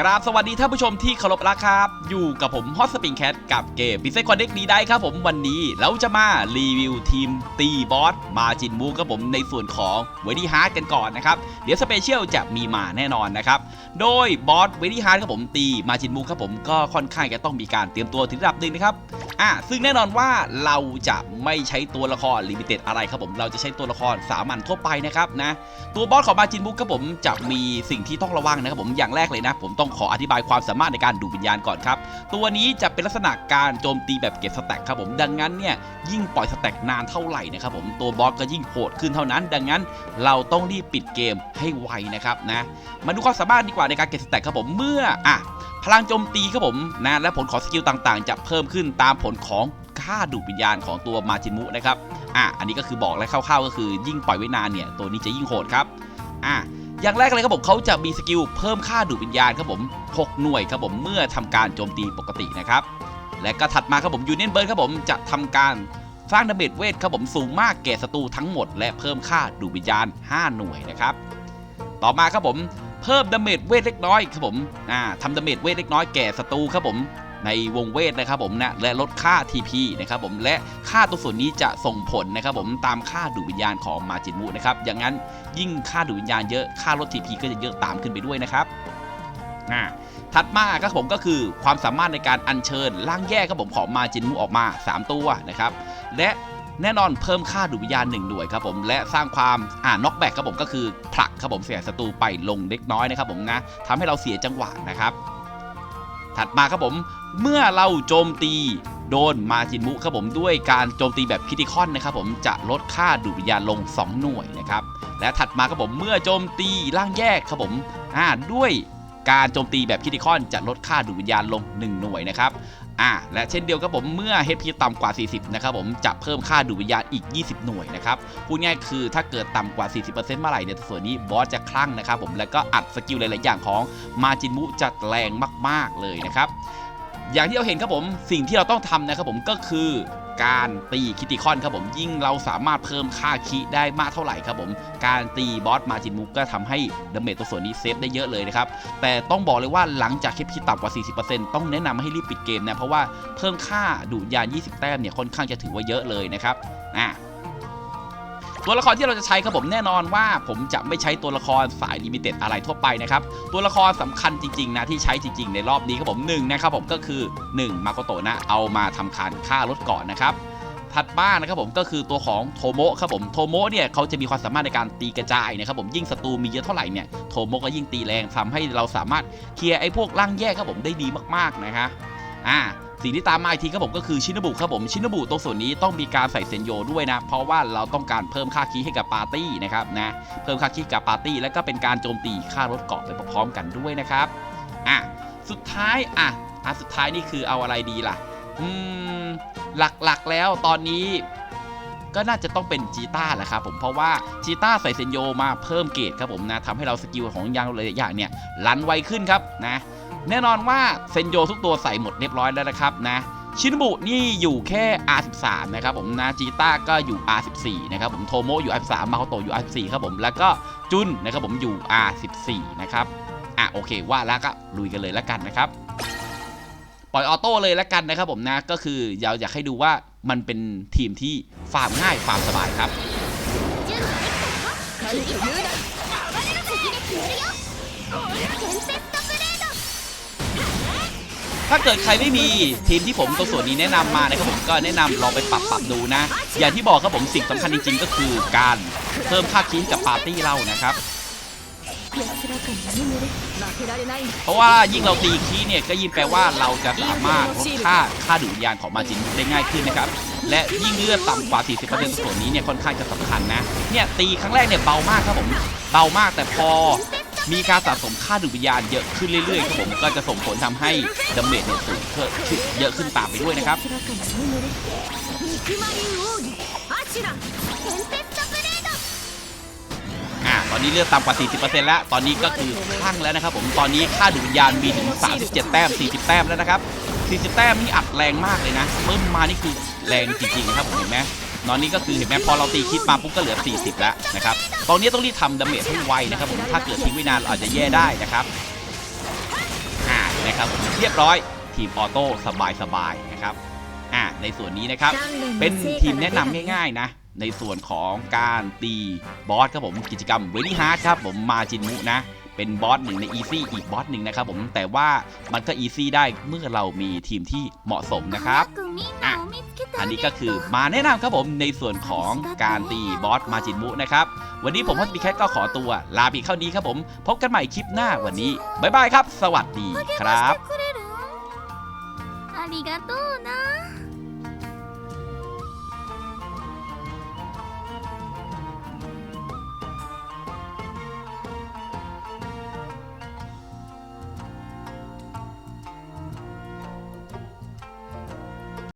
กราบสวัสดีท่านผู้ชมที่เคารพรักครับ อยู่กับผมฮอตสปริงแคทกับเกมพิเศษคอนเด็กดีได้ครับผมวันนี้เราจะมารีวิวทีมตีบอสมาจินมูครับผมในส่วนของเวดี้ฮาร์ดกันก่อนนะครับ เดี๋ยวสเปเชียลจะมีมาแน่นอนนะครับ โดยบอสเวดี้ฮาร์ดครับผมตีมาจินมูครับผมก็ค่อนข้างจะต้องมีการเตรียมตัวถึงระดับหนึ่งนะครับอะซึ่งแน่นอนว่าเราจะไม่ใช้ตัวละครลิมิเต็ดอะไรครับผมเราจะใช้ตัวละครสามัญทั่วไปนะครับนะตัวบอสของมาจินบุกครับผมจะมีสิ่งที่ต้องระวังนะครับผมอย่างแรกเลยนะผมต้องขออธิบายความสามารถในการดูดวิญญาณก่อนครับ ตัวนี้จะเป็นลักษณะการโจมตีแบบเก็บสแต็กครับผมดังนั้นเนี่ยยิ่งปล่อยสแต็กนานเท่าไหร่นะครับผมตัวบอสก็ยิ่งโหดขึ้นเท่านั้น ดังนั้นเราต้องรีบปิดเกมให้ไวนะครับนะมาดูความสามารถดีกว่าในการเก็บสแต็กครับผมเมื่ออะพลังโจมตีครับผมนะและผลของสกิลต่างๆ จะเพิ่มขึ้นตามผลของค่าดูดวิญญาณของตัวมาจินมุนะครับอะอันนี้ก็คือบอกและคร่าวๆก็คือยิ่งปล่อยไว้นานเนี่ยตัวนี้จะยิ่งโหดครับอะ อย่างแรกเลยครับผมเขาจะมีสกิลเพิ่มค่าดูดวิญญาณครับผม 6 หน่วยครับผมเมื่อทำการโจมตีปกตินะครับ และก็ถัดมาครับผมยูเนียนเบิร์ดครับผมจะทำการสร้างดาเมจเวทครับผมสูงมากแก่ศัตรูทั้งหมด และเพิ่มค่าดูดวิญญาณ 5 หน่วยนะครับ ต่อมาครับผม เพิ่มดาเมจเวทเล็กน้อยครับผมอ่าทำดาเมจเวทเล็กน้อยแก่ศัตรูครับผมในวงเวทนะครับผมนะและลดค่า TP นะครับผมและค่าตัวส่วนนี้จะส่งผลนะครับผมตามค่าดูวิญญาณของมาจินมุนะครับอย่างนั้นยิ่งค่าดูวิญญาณเยอะค่าลด TP ก็จะเยอะตามขึ้นไปด้วยนะครับถัดมาครับผมก็คือความสามารถในการอัญเชิญร่างแยกครับผมของมาจินมุออกมา 3 ตัวนะครับและ แน่นอนเพิ่มค่าดูดวิญญาณ1หน่วยครับผมและสร้างความอ่าน็อกแบกครับผมก็คือผลักครับผมเสียศัตรูไปลงเล็กน้อยนะครับผมนะทำให้เราเสียจังหวะนะครับถัดมาครับผมเมื่อเราโจมตีโดนมาจินมุครับผมด้วยการโจมตีแบบคิติคอนนะครับผมจะลดค่าดูดวิญญาณลง 2 หน่วยนะครับและถัดมาครับผมเมื่อโจมตีร่างแยกครับผมอ่าด้วยการโจมตีแบบคิติคอนจะลดค่าดูดวิญญาณลง 1 หน่วยนะครับ อ่าและเช่นเดียวกับผมเมื่อ HP ต่ำกว่า 40 นะครับผมจะเพิ่มค่าดูวิญญาณอีก 20 หน่วยนะครับพูดง่ายคือถ้าเกิดต่ำกว่า 40%เมื่อไหร่เนี่ยส่วนนี้บอสจะคลั่งนะครับผมแล้วก็อัดสกิลหลาย ๆ อย่างของมาจินมุจะแรงมาก ๆ เลยนะครับอย่างที่เราเห็นครับผมสิ่งที่เราต้องทำนะครับผมก็คือ การตีคิติคอนครับผมยิ่งเราสามารถเพิ่มค่าคิได้มากเท่าไหร่ครับผม การตีบอสมาจินมุกก็ทำให้ดาเมจตัวส่วนนี้เซฟได้เยอะเลยนะครับ แต่ต้องบอกเลยว่าหลังจากเคปคิต่ำกว่า 40%ต้องแนะนำให้รีบปิดเกมนะเพราะว่าเพิ่มค่าดูดยาน 20 แต้มเนี่ยค่อนข้างจะถือว่าเยอะเลยนะครับอะ ตัวละครที่เราจะใช้ครับผมแน่นอนว่า ผมจะไม่ใช้ตัวละครสายลิมิเต็ดอะไรทั่วไปนะครับ ตัวละครสำคัญจริงๆนะที่ใช้จริงๆ ในรอบนี้ครับผมหนึ่งนะครับผมก็คือ1มาโกโตะนะเอามาทำการฆ่ารถก่อนนะครับถัดมานะครับผมก็คือตัวของโทโมะครับผมโทโมะเนี่ยเขาจะมีความสามารถในการตีกระจายนะครับผมยิ่งศัตรูมีเยอะเท่าไหร่เนี่ยโทโมะก็ยิ่งตีแรงทำให้เราสามารถเคลียร์ไอ้พวกร่างแยกครับผมได้ดีมากๆนะคะอ่า สิ่งที่ตามมาอีกทีครับผมก็คือชินบุครับผมชินบุตรงส่วนนี้ต้องมีการใส่เซนโยด้วยนะ เพราะว่าเราต้องการเพิ่มค่าคีย์ให้กับปาร์ตี้นะครับนะเพิ่มค่าคีย์กับปาร์ตี้ แล้วก็เป็นการโจมตีค่ารถเกาะไปพร้อมกันด้วยนะครับอะสุดท้ายอะอะสุดท้ายนี่คือเอาอะไรดีล่ะอืมหลักๆแล้วตอนนี้ก็น่าจะต้องเป็นจีต้าแหละครับผมเพราะว่าจีต้าใส่เซนโยมาเพิ่มเกรดครับผมนะทำให้เราสกิลของยางหลายอย่างเนี่ยลันไวขึ้นครับนะ แน่นอนว่าเซนโยทุกตัวใส่หมดเรียบร้อยแล้วนะครับนะชินบุนี่อยู่แค่ R13 นะครับผมนะจีต้าก็อยู่ R14 นะครับผมโทโมอยู่ R13 มาโคโตะอยู่ R14 ครับผมแล้วก็จุนนะครับผมอยู่ R14 นะครับอะโอเคว่าแล้วก็ลุยกันเลยแล้วกันนะครับปล่อยออโต้เลยแล้วกันนะครับผมนะก็คือเราอยากให้ดูว่ามันเป็นทีมที่ฟาร์มง่ายฟาร์มสบายครับ ถ้าเกิดใครไม่มีทีมที่ผมตังส่วนนี้แนะนำมานะครับผมก็แนะนำลองไปปรับปรับดูนะ อย่างที่บอกครับผมสิ่งสำคัญจริงๆ ก็คือการเพิ่มค่าคีนกับปาร์ตี้เรานะครับเพราะว่ายิ่งเราตีคีเนี่ยก็ยิ่งแปลว่าเราจะสามารถลดค่าค่าดุยานของมาจินได้ง่ายขึ้นนะครับ และยิ่งเลือดต่ำกว่า 40%ส่วนนี้เนี่ยค่อนข้างจะสำคัญนะ เนี่ยตีครั้งแรกเนี่ยเบามากครับผม เบามากแต่พอ มีการสะสมค่าดุวิญญาณเยอะขึ้นเรื่อยๆครับผมก็จะส่งผลทำให้ดาเมจเนี่ยสูงขึ้นเยอะขึ้นตามไปด้วยนะครับอ่ตอนนี้เลือดต่ำกว่า 40%แล้ว ตอนนี้ก็คือคลั่งแล้วนะครับผมตอนนี้ค่าดุวิญญาณมีถึง 37 แต้ม 40 แต้มแล้วนะครับ 40 แต้มนี่อัดแรงมากเลยนะเมื่อมานี่คือแรงจริงๆครับผมเห็นไหม ตอนนี้ก็คือเห็นไหมพอเราตีคิดมาปุ๊บก็เหลือ 40 แล้วนะครับตอนนี้ต้องรีบทำดาเมจให้ไวนะครับผม ถ้าเกิดทิ้งไว้นานอาจจะแย่ได้นะครับอ่านะครับผมเรียบร้อยทีมออโต้สบายๆนะครับอะในส่วนนี้นะครับ เป็นทีมแนะนำง่าย ๆ นะ ในส่วนของการตีบอสครับผมกิจกรรมเวลี่ฮาร์ดครับผมมาจินมุนะเป็นบอสหนึ่งในอีซี่อีกบอสหนึ่งนะครับผมแต่ว่ามันก็อีซี่ได้เมื่อเรามีทีมที่เหมาะสมนะครับอะ อันนี้ก็คือมาแนะนำครับผมในส่วนของการตีบอสมาจินมุนะครับ วันนี้ผมฮอตบีแคทก็ขอตัว ลาไปเข้านี้ครับผม พบกันใหม่คลิปหน้าวันนี้ บ๊ายบายครับ สวัสดีครับありがとう